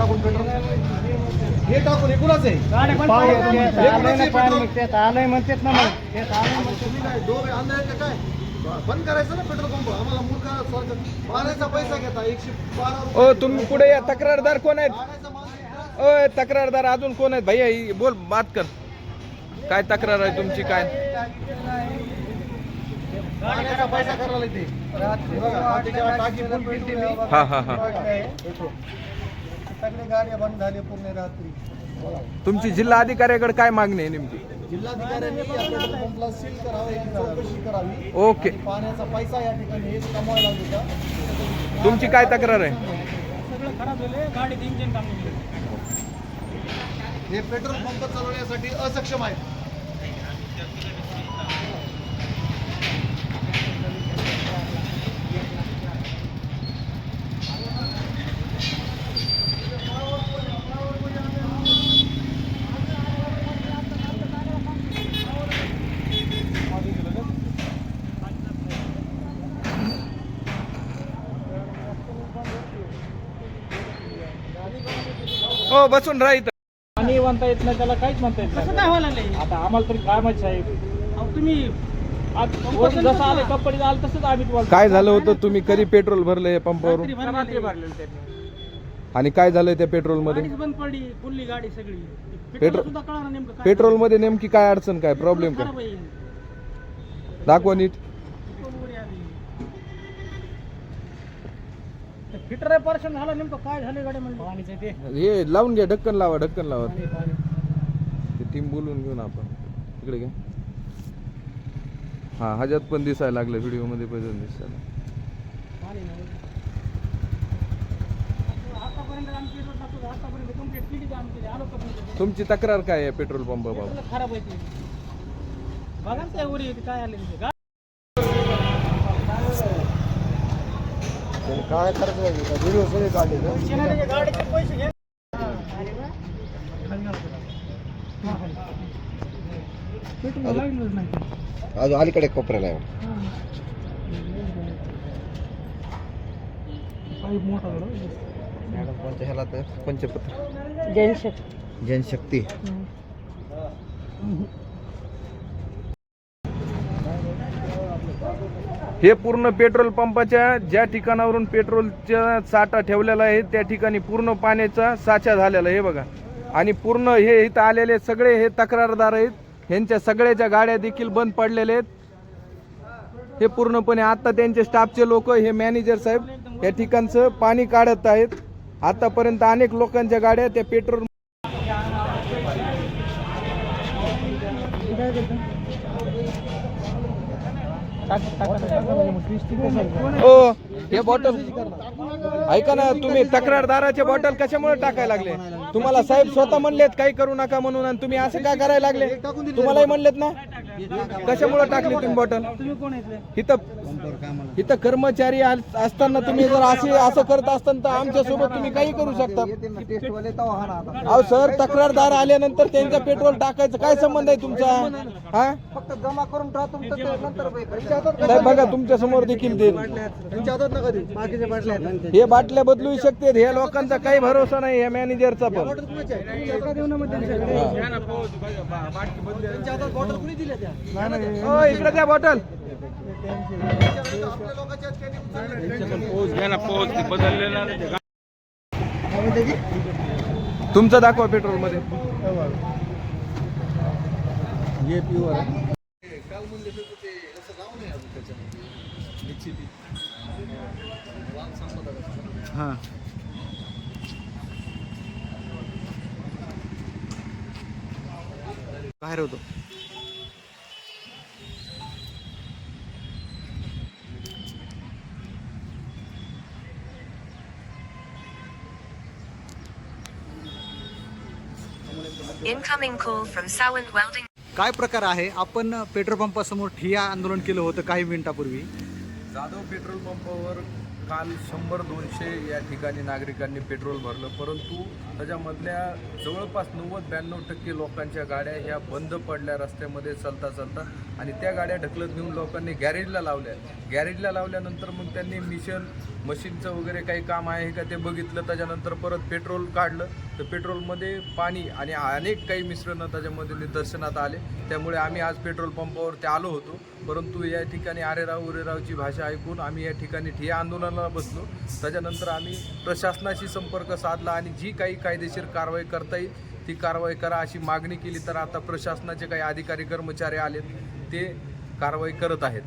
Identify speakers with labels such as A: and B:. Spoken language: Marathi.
A: हे टाकून पेट्रोल. हे टाकून हे कुणाचं आहे. हे
B: आलंय ना? मग. म्हणतात ना.
A: तुम्ही काय दोघे अंधे आहेत का काय? बंद करायचं ना पेट्रोल पंप. आम्हाला मूर्ख पाण्याचा पैसा घेता एकशे बारा
C: ओ तुम्ही पुढे या. तक्रारदार कोण आहेत? ओय तक्रारदार अजून कोण आहेत? भैया बोल बात कर. काय तक्रार आहे तुमची काय?
A: पाण्याचा पैसा करायला ते हे.
C: हा हा.
A: सगळे गाड्या बंद झाले पूर्ण रात्री.
C: तुमची जिल्हा अधिकाऱ्याकडे काय मागणी आहे नेमकी?
A: जिल्हाधिकाऱ्यांनी या पेट्रोल पंपला सील करावं याची चौकशी करावी.
C: ओके.
A: आणि पाण्याचा पैसा या ठिकाणी कमवायला होता
C: तुमची काय तक्रार आहे?
B: सगळं खराब झालंय गाडीत इंजिन काम नाही केलं.
A: हे पेट्रोल पंप चालवण्यासाठी असक्षम आहेत.
C: हो बसून राहा इथं.
B: पाणी म्हणता येत नाही त्याला काहीच म्हणता येत नाही. काय व्हायला आता आम्हाला तरी काय माहिती साहेब? तुम्ही आज वरून जसं आले कंपनीत आलं तसंच आम्ही तुम्हाला
C: काय झालं होतं? तुम्ही कधी पेट्रोल भरलं या पंपावरून?
B: रात्री रात्री भरलेलं त्यांनी.
C: आणि काय झालंय त्या पेट्रोलमध्ये
B: गाडीच बंद पडली फुलली गाडी सगळी.
C: पेट्रोल-
B: पेट्रोल सुद्धा कळणार नेमकं काय
C: पेट्रोलमध्ये नेमकी काय अडचण काय प्रॉब्लेम काय?
B: खराब आहे.
C: दाखवा नीट
B: पेट्रोल वगैरे आली. ते फिटर पर्सन झालं नेमकं काय झालं गाडी म्हणजे पाणीचं ते.
C: हे लावून घ्या ढक्कन लावा ढक्कन लावा. ते टीम बोलून घेऊन आपण. इकडे घ्या. हा ह्याच्यात पण दिसायला लागलं व्हिडिओमध्ये पण दिसायला.
B: पाणी नाही. आतापर्यंत आतापर्यंत आलो का
C: तुमची तक्रार काय आहे पेट्रोल पंप
B: पेट्रोल खराब आहे ते. बघा ना त्या काय आले ते गा-
A: काय करायचं व्हिडिओ सगळे काढले का?
B: शेणाचे गाडीचे पैसे घे पेट्रोल लागलंच नाही
A: अजून अलीकडे कोपऱ्याला आहे
B: पाईप मोठा झाला.
A: मॅडम कोणत्या ह्याला तर पंचपत्र
B: जनशक्ती.
A: जनशक्ती
C: हे पूर्ण पेट्रोल पंपाच्या ज्या ठिकाणावरून पेट्रोलचा साठा ठेवलेला आहे त्या ठिकाणी पूर्ण पाण्याचा साचा झालेला आहे हे बघा. आणि पूर्ण हे इथं आलेले सगळे हे तक्रारदार आहेत. ह्यांच्या सगळ्याच्या गाड्या देखील बंद पडलेल्या आहेत. हे पूर्णपणे आता त्यांचे स्टाफचे लोक हे मॅनेजर साहेब या ठिकाणचं पाणी काढत आहेत. आतापर्यंत अनेक लोकांच्या गाड्या त्या पेट्रोल ओ हे बॉटल ऐका ना तुम्ही तक्रारदाराचे बॉटल कशामुळे टाकायला लागले? तुम्हाला साहेब स्वतः म्हणलेत काही करू नका म्हणून आणि तुम्ही असं काय करायला लागले? तुम्हालाही म्हणलेत ना? कशामुळे टाकली तुम्ही बॉटल इथं इथं कर्मचारी असताना तुम्ही जर असे असं करत असताना तर आमच्यासोबत तुम्ही काही करू शकता. अहो सर तक्रारदार आल्यानंतर त्यांचा पेट्रोल टाकायचं काय संबंध आहे तुमचा? हा?
A: फक्त जमा करून ठेवा
C: साहेब बघा तुमच्यासमोर देखील
A: देईल.
C: हे बाटल्या बदलू शकते ह्या लोकांचा काही भरोसा नाही या मॅनेजरचा पण.
A: इकडे बॉटल त्या
C: बॉटल. तुमचं दाखवा पेट्रोलमध्ये.
A: हे. प्युअर काल म्हणले ते? असं नाही अजून त्याच्यामध्ये
C: हा
A: बाहेर होतो
D: Incoming call from Sawant Welding.
E: काय प्रकार आहे? आपण पेट्रोल पंपासमोर ठिय्या आंदोलन केलं होतं काही मिनिटापूर्वी.
C: जाधव पेट्रोल पंपावर काल शंभर दोनशे या ठिकाणी नागरिकांनी पेट्रोल भरलं. परंतु त्याच्यामधल्या जवळपास नव्वद ब्याण्णव टक्के लोकांच्या गाड्या ह्या बंद पडल्या रस्त्यामध्ये चालता चालता. आणि त्या गाड्या ढकलत घेऊन लोकांनी गॅरेजला लावल्या. गॅरेजला लावल्यानंतर मग त्यांनी मिशन मशीनचं वगैरे काही काम आहे का ते बघितलं त्याच्यानंतर परत पेट्रोल काढलं. तर पेट्रोलमध्ये पाणी आणि अनेक काही मिश्रणं त्याच्यामध्ये निदर्शनात आले. त्यामुळे आम्ही आज पेट्रोल पंपावरती आलो होतो. परंतु या ठिकाणी आरेराव उरेरावची भाषा ऐकून आम्ही या ठिकाणी ठिया आंदोलनाला बसलो. त्याच्यानंतर आम्ही प्रशासनाशी संपर्क साधला आणि जी काही कायदेशीर कारवाई करता येईल ती कारवाई करा अशी मागणी केली. तर आता प्रशासनाचे काही अधिकारी कर्मचारी आलेत ते कारवाई करत आहेत.